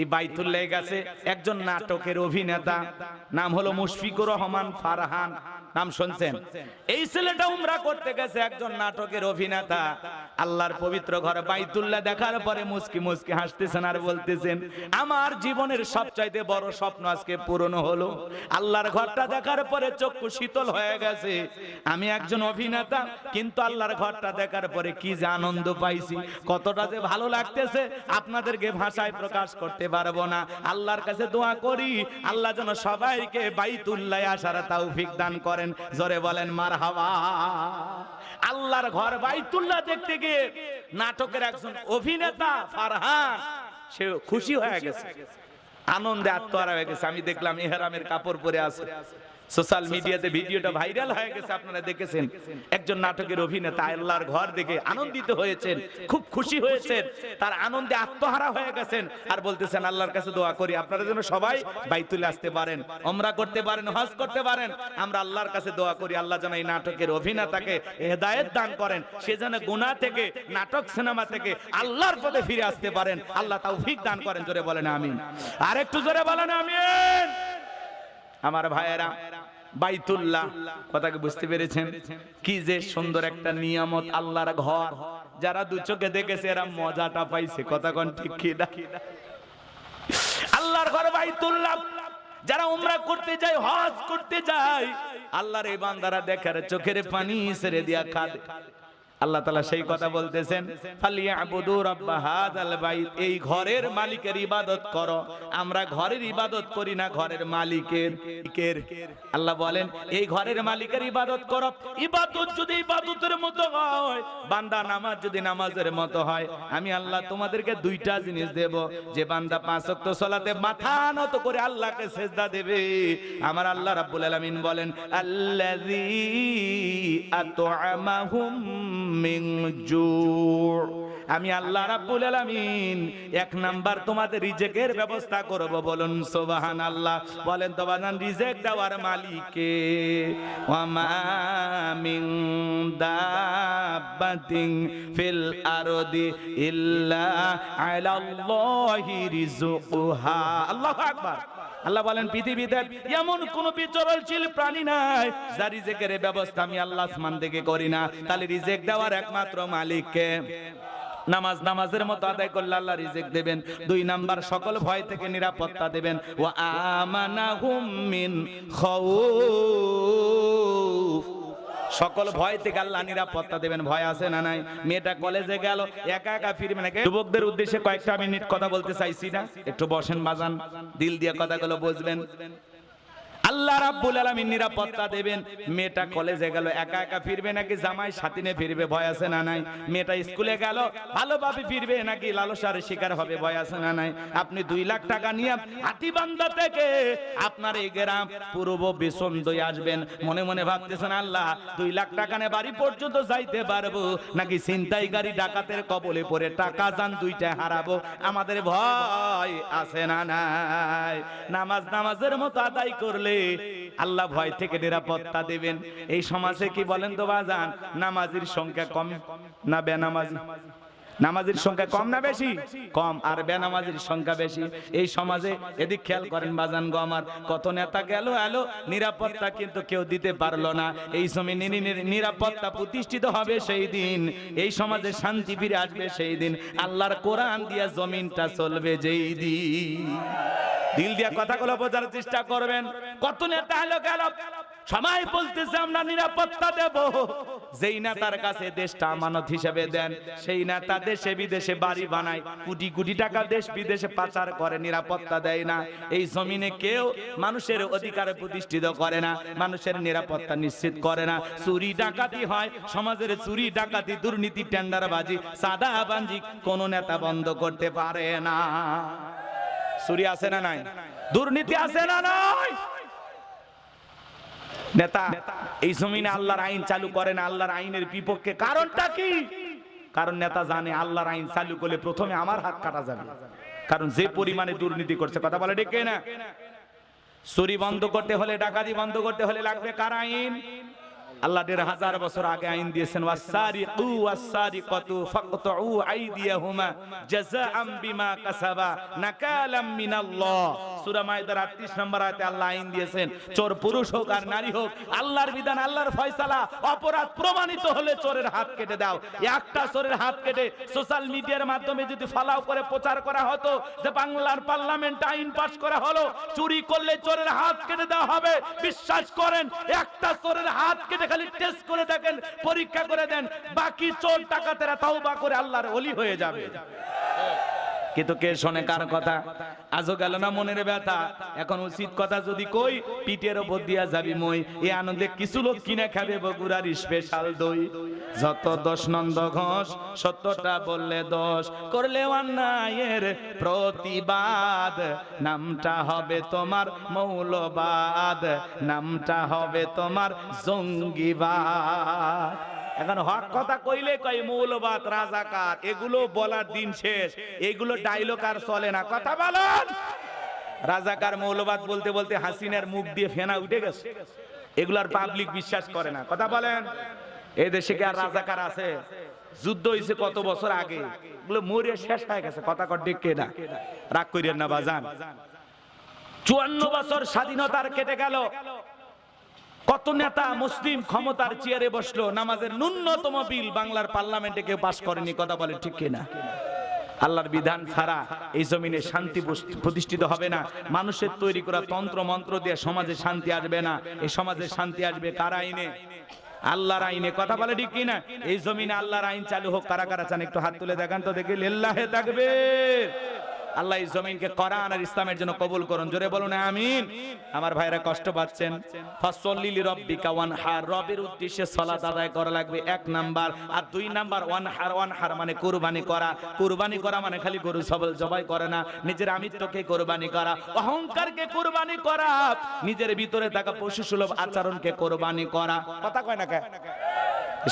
এই বাইতুল্লাহ গেছে একজন নাটকের অভিনেতা নাম হলো মুশফিকুর রহমান ফারহান। নাম শুনছেন? এই ছেলেটা উমরা করতে গেছে একজন নাটকের অভিনেতা। আল্লাহর পবিত্র ঘরে বাইতুল্লাহ দেখার পরে মুস্কি মুস্কি হাসতেছেন আর বলতেছেন, আমার জীবনের সবচাইতে বড় স্বপ্ন আজকে পূরণ হলো। আল্লাহর ঘরটা দেখার পরে চক্ষু শীতল হয়ে গেছে। আমি একজন অভিনেতা, কিন্তু আল্লাহর ঘরটা দেখার পরে কি যে আনন্দ পাইছি। কতটা যে ভালো লাগতেছে, আপনাদেরকে ভাষায় প্রকাশ করতে পারব না। আল্লাহর কাছে দোয়া করি, আল্লাহ যেন সবাইকে বাইতুল্লাহ আসার তৌফিক দান করেন। জোরে বলেন মার হাওয়া আল্লাহর ঘর বাইতুল্লাহ দেখতে গিয়ে নাটকের একজন অভিনেতা ফারহান, সে খুশি হয়ে গেছে। আনন্দে আত্মহারা হয়ে গেছে। আমি দেখলাম এহারামের কাপড় পরে আছে। সোশ্যাল মিডিয়াতে ভিডিওটা ভাইরাল হয়ে গেছে আপনারা দেখেছেন। একজন নাটকের অভিনেতা আল্লাহর ঘর দেখে আনন্দিত হয়েছেন খুব খুশি হয়েছেন তার আনন্দে আত্মহারা হয়ে গেছেন আর বলতেছেন আল্লাহর কাছে দোয়া করি আপনারা যেন সবাই বাইতুলে আসতে পারেন ওমরা করতে পারেন হজ করতে পারেন। আমরা আল্লাহর কাছে দোয়া করি আল্লাহ যেন এই নাটকের অভিনেতাকে হেদায়েত দান করেন সে যেন গুনাহ থেকে নাটক সিনেমা থেকে আল্লাহর পথে ফিরে আসতে পারেন। আল্লাহ তাও তৌফিক দান করেন জোরে বলেন আমিন। আর একটু জোরে বলেন আমিন। আমার ভাইয়েরা বাইতুল্লাহ। কথাকে বুঝতে পেরেছেন? কি যে সুন্দর একটা নিয়ামত আল্লাহর ঘর। যারা দু চোখে দেখেছে, এরা মজাটা পাইছে। কথা কোন ঠিক কি না? আল্লাহর ঘর বাইতুল্লাহ। যারা উমরা করতে যায়, হজ করতে যায়, আল্লাহর এই বান্দারা দেখার চোখের পানি ছেড়ে দিয়া খাদে আল্লাহ তালা সেই কথা বলতেছেন এই ঘরের মালিকের ইবাদত করো, আমরা ঘরের ইবাদত করি না ঘরের মালিকের। আল্লাহ বলেন, এই ঘরের মালিকের ইবাদত করো, ইবাদত যদি ইবাদতের মতো হয়, বান্দা নামাজ যদি নামাজের মতো হয়, আমি আল্লাহ তোমাদেরকে দুইটা জিনিস দেব, যে বান্দা পাঁচ ওয়াক্ত সালাতে মাথা নত করে আল্লাহকে সেজদা দেবে আমার আল্লাহ রাব্বুল আলামিন বলেন, আল্লাযী আত'আমাহুম আমি আল্লাহ রাব্বুল আলামিন এক নাম্বার তোমাদের রিজেকের ব্যবস্থা করব, বলুন সুবহানাল্লাহ। বলেন তো বাজান রিজেক দেওয়ার মালিকে। ওয়া মা মিন দাব্বাতিন ফিল আরদি ইল্লা আলাল্লাহি রিজকুহা আল্লাহু আকবার। আল্লাহ বলেন, পৃথিবীতে এমন কোন বিচরণশীল প্রাণী নাই, যার রিজেকের ব্যবস্থা আমি আল্লাহ আসমান থেকে করি না। তাহলে রিজেক দেওয়ার একমাত্র মালিককে নামাজ নামাজের মতো আদায় করলে আল্লাহ রিজেক দেবেন। দুই নাম্বার, সকল ভয় থেকে নিরাপত্তা দেবেন। ও আমানাহুম মিন খাউফ। সকল ভয় থেকে আল্লাহ নিরাপত্তা দেবেন? ভয় আছে না নাই? মেয়েটা কলেজে গেল, একা একা ফিরবে নাকি? যুবকদের উদ্দেশ্যে কয়েকটা মিনিট কথা বলতে চাইছি না। একটু বসেন, বাজান। দিল দিয়ে কথাগুলো বুঝবেন আল্লাহ রাব্বুল আলামিন নিরাপত্তা দেবেন। মেয়েটা কলেজে গেল, একা একা ফিরবে নাকি? জামাই সাথিনে ফিরবে, ভয় আছে না নাই? মেয়েটা স্কুলে গেল, ভালোভাবে ফিরবে নাকি? লালসার শিকার হবে, ভয় আছে না নাই? আপনি দুই লাখ টাকা নিয়ে হাতিবান্ধা থেকে আপনার এই গ্রাম পূর্ব বিসন্দই আসবেন। মনে মনে ভাবতেছেন, আল্লাহ, দুই লাখ টাকা নিয়ে বাড়ি পর্যন্ত যাইতে পারব? নাকি ছিনতাইকারী ডাকাতের কবলে পড়ে টাকা যান দুইটা হারাবো? আমাদের ভয় আছে না নাই? নামাজ নামাজের মতো আদায় করলে আল্লাহ ভয় থেকে নিরাপত্তা দেবেন। এই সমাজে কি বলেন তো বাজান? নামাজির সংখ্যা কম না বেনামাজি? নামাজির সংখ্যা কম না বেশি? কম। আর বেনামাজির সংখ্যা বেশি। এই সমাজে এদিক খেয়াল করেন বাজান গো আমার। কত নেতা গেল, এলো, নিরাপত্তা কিন্তু কেউ দিতে পারল না। এই সময় নিরাপত্তা প্রতিষ্ঠিত হবে সেই দিন। এই সমাজে শান্তি ফিরে আসবে সেই দিন। আল্লাহর কোরআন দিয়া জমিনটা চলবে যেই দিন। দিল দিয়া কথাগুলো বোঝার চেষ্টা করবেন। কত নেতা হলো গেল। সবাই বলতেছে, আমরা নিরাপত্তা দেব। যেই নেতার কাছে দেশটা আমানত হিসেবে দেন, সেই নেতা দেশে বিদেশে বাড়ি বানায়, কোটি কোটি টাকা দেশ বিদেশে পাচার করে, নিরাপত্তা দেয় না। এই জমিনে কেউ মানুষের অধিকার প্রতিষ্ঠিত করে না, মানুষের নিরাপত্তা নিশ্চিত করে না। চুরি ডাকাতি হয়, সমাজের চুরি ডাকাতি, দুর্নীতি, টেন্ডারবাজি, সাদা বাঞ্জি কোন নেতা বন্ধ করতে পারে না। চুরি আছে না নাই? দুর্নীতি আছে না নাই? নেতা এই জমিনে আল্লাহর আইন চালু করে না আল্লাহর আইনের বিপক্ষে কারণটা কি? কারণ নেতা জানে আল্লাহর আইন চালু করলে প্রথমে আমার হাত কাটা যাবে। কারণ যে পরিমাণে দুর্নীতি করছে কথা বলে ডেকে না চুরি বন্ধ করতে হলে ডাকাতি বন্ধ করতে হলে লাগবে কার আইন? আল্লাহ দেড় হাজার বছর আগে আইন দিয়েছেন ওয়াসারি কু ওয়াসারি কত ফাকতু আইদিয়াহুমা জাযাআম বিমা কাসাবা নাকালাম মিনাল্লাহ। সূরা মাইদার 38 নম্বর আয়াতে আল্লাহ আইন দিয়েছেন, চোর পুরুষ হোক আর নারী হোক, আল্লাহর বিধান, আল্লাহর ফয়সালা, অপরাধ প্রমাণিত হলে চোরের হাত কেটে দাও। একটা চোরের হাত কেটে সোশ্যাল মিডিয়ার মাধ্যমে যদি ফালাও করে প্রচার করা হতো, যে বাংলার পার্লামেন্ট আইন পাস করা হলো, চুরি করলে চোরের হাত কেটে দেওয়া হবে। বিশ্বাস করেন, একটা চোরের হাত কেটে খালি টেস্ট করে দেখেন, পরীক্ষা করে দেন, বাকি চোর টাকাতেরা তাওবা করে আল্লাহর ওলি হয়ে যাবে। কিন্তু কে শোনে কার কথা? আজও গেল না মনের ব্যথা। এখন উচিত কথা যদি কই, পিঠের ওপর দিয়া যাবি মই। এই আনন্দে কিছু লোক কিনে খাবে বগুড়ার স্পেশাল দই। যত দশ নন্দ ঘোষ সত্যটা বললে দোষ করলে অন্যায়ের প্রতিবাদ। নামটা হবে তোমার মৌলবাদ। নামটা হবে তোমার জঙ্গিবাদ। এখন হক কথা কইলে কই মৌলবাদ, রাজাকার, এগুলো বলার দিন শেষ, এগুলো ডায়লগ আর চলে না। কথা বলেন। রাজাকার, মৌলবাদ বলতে বলতে হাসিনার মুখ দিয়ে ফেনা উঠে গেছে। এগুলার পাবলিক বিশ্বাস করে না। কথা বলেন। এই দেশে কি আর রাজাকার আছে? যুদ্ধ হয়েছে কত বছর আগে। এগুলো মরে শেষ হয়ে গেছে। কথা কর ডেকে না রাগ করিয়েন না, বাজান। চুয়ান্ন বছর স্বাধীনতার কেটে গেল। কত নেতা মুসলিম ক্ষমতার চেয়ারে বসল, নামাজের ন্যূনতম বিল বাংলার পার্লামেন্টে কেউ পাশ করেনি, কথা বলে ঠিক কিনা? আল্লাহর বিধান ছাড়া এই জমিনে শান্তি প্রতিষ্ঠিত হবে না। মানুষের তৈরি করা তন্ত্র মন্ত্র দিয়ে সমাজে শান্তি আসবে না। এই সমাজে শান্তি আসবে কার আইনে? আল্লাহর আইনে, কথা বলে ঠিক কিনা? এই জমিনে আল্লাহর আইন চালু হোক, কারা কারা চান, একটু হাত তুলে দেখান তো দেখি, লিল্লাহে থাকবে আল্লাহ জমিনকে কোরআন আর ইসলামের জন্য কবুল করুন। জোরে বলুন, আমিন। আমার ভাইরা কষ্ট পাচ্ছেন। ফাসল্লিলি রব্বিকা ওয়ান হার রবের উদ্দেশ্যে সালাত আদায় করা লাগবে এক নাম্বার। আর দুই নাম্বার ওয়ান হার ওয়ান হার মানে কুরবানি করা। কুরবানি করা মানে খালি গরু সবল জবাই করে না। নিজের আমিত্বকে কোরবানি করা। অহংকারকে কোরবানি করা। নিজের ভিতরে থাকা পশু সুলভ আচরণকে কোরবানি করা। কথা কয় না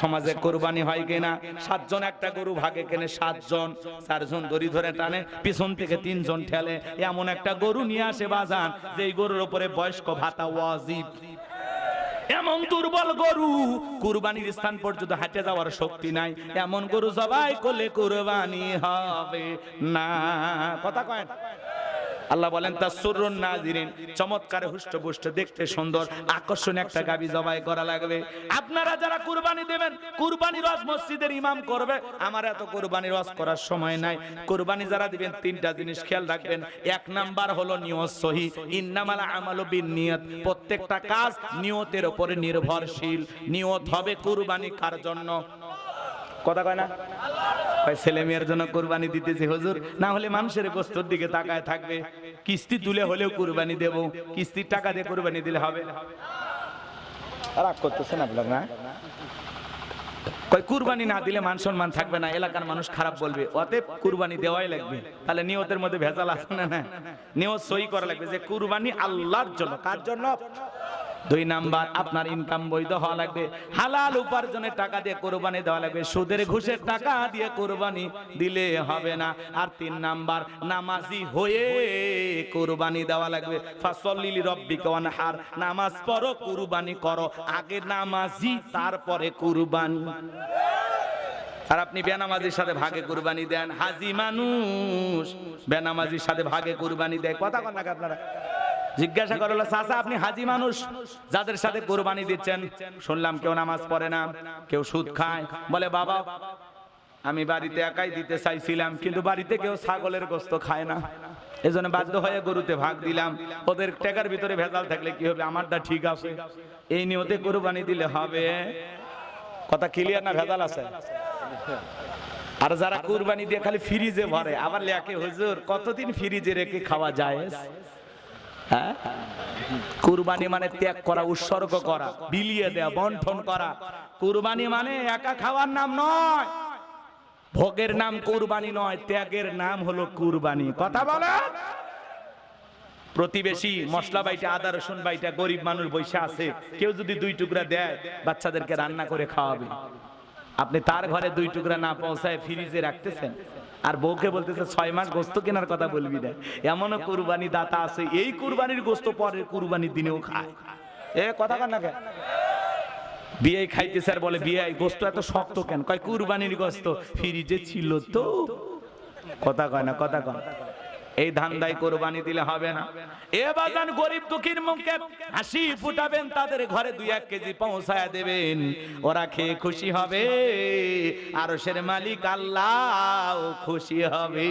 সমাজে কোরবানি হয় কিনা? সাতজন, একটা গরু ভাগে কেনে সাতজন, চারজন দড়ি ধরে টানে, পিছন থেকে তিনজন ঠেলে। এমন একটা গরু নিয়ে আসে বাজান যে গরুর উপরে বয়স্ক ভাতা ওয়াজিব। এমন দুর্বল গরু, কুরবানির স্থান পর্যন্ত হাঁটে যাওয়ার শক্তি নাই। এমন গরু জবাই করলে কুরবানি হবে না। কথা কয়? আল্লাহ বলেন তা সুরুন নাজিরিন। চমৎকার হুষ্টপুষ্ট দেখতে সুন্দর, আকর্ষণীয় একটা গাবি জবাই করা লাগবে। আপনারা যারা কুরবানি দেবেন, কুরবানি রস মসজিদের ইমাম করবে, আমার এত কুরবানি রস করার সময় নাই। কুরবানি যারা দিবেন, তিনটা জিনিস খেয়াল রাখবেন। এক নাম্বার হলো নিয়ত সহি। ইন্নামাল আমালু বিন নিয়ত প্রত্যেকটা কাজ নিয়তের উপরে নির্ভরশীল। নিয়ত হবে কুরবানি কার জন্য? কথা কয় না? ছেলে মেয়ের জন্য হুজুর। না হলে মানুষের গোস্তর দিকে তাকায় থাকবে। কিস্তি তুলে হলেও দেব। কিস্তির টাকা দিয়ে দিলে হবে। রাগ না কুরবানি না দিলে মান সম্মান থাকবে না, এলাকার মানুষ খারাপ বলবে। অতএব কুরবানি দেওয়াই লাগবে। তাহলে নিয়তের মধ্যে ভেজাল আছে না না নিয়ত সই করা লাগবে যে কুরবানি আল্লাহর জন্য। কার জন্য? দুই নাম্বার, আপনার ইনকাম বৈধ হওয়া লাগবে। হালাল উপার্জনের টাকা দিয়ে কোরবানি দেওয়া লাগবে। সুদের ঘুষের টাকা দিয়ে কোরবানি দিলে হবে না। আর তিন নাম্বার, নামাজি হয়ে কোরবানি দেওয়া লাগবে। ফাসল্লিলি রব্বিকা ওয়ানহার, নামাজ পড়ো, কুরবানি করো। আগে নামাজি, তারপরে কুরবানি। আর আপনি বেনামাজির সাথে ভাগে কুরবানি দেন। হাজি মানুষ বেনামাজির সাথে ভাগে কুরবানি দেয়। কথা নাকি আপনারা? জিজ্ঞাসা করল চাচা, আপনি হাজি মানুষ? যাদের সাথে কোরবানি দিচ্ছেন? শুনলাম, কেউ নামাজ পড়ে না, কেউ সুদ খায়। বলে, বাবা, আমি বাড়িতে একাই দিতে চাইছিলাম, কিন্তু বাড়িতে কেউ ছাগলের গোস্ত খায় না। এজন্য বাধ্য হয়ে গরুতে ভাগ দিলাম। ওদের টাকার ভিতরে ভেজাল থাকলে কি হবে? আমারটা ঠিক আছে। এই নিয়তে কোরবানি দিলে হবে। কথা ক্লিয়ার না ভেজাল আছে? আর যারা কুরবানি দিয়ে খালি ফ্রিজে ভরে, আবার লেখে, হুজুর, কতদিন ফ্রিজে রেখে খাওয়া যায়? হ্যাঁ? কুরবানি মানে ত্যাগ করা, উৎসর্গ করা, বিলিয়ে দেয়া, বন্টন করা। কুরবানি মানে একা খাওয়ার নাম নয়। ভোগের নাম কুরবানি নয়, ত্যাগের নাম হলো কুরবানি। কথা বলে? প্রতিবেশী, মশলা বাইটা, আদা, রসুন বাইটা, গরিব মানুষ বসে আছে। কেউ যদি দুই টুকরা দেয়, বাচ্চাদেরকে রান্না করে খাওয়াবে। আপনি তার ঘরে দুই টুকরা না পৌঁছায় ফ্রিজে রাখতেছেন? আর বউকে বলতেছে, ছয় মাস গোস্ত কেনার কথা বলবি না এমনও কুরবানি দাতা আছে, এই কুরবানির গোস্ত পরে কুরবানির দিনেও খায়। এ, কথা কান না? বিয়ে খাইতে স্যার বলে বিয়ে গোস্ত এত শক্ত কেন? কয়, কুরবানির গোস্ত, ফিরিজে ছিল তো? কথা কয় না, কথা কয়। এই ধান্দায় কোরবানি দিলে হবে না। এ বাগান গরিব দুঃখীর মুখে হাসি ফুটাবেন, তাদের ঘরে দুই এক কেজি পৌঁছায় দেবেন। ওরা খেয়ে খুশি হবে আর সের মালিক আল্লাহ খুশি হবে।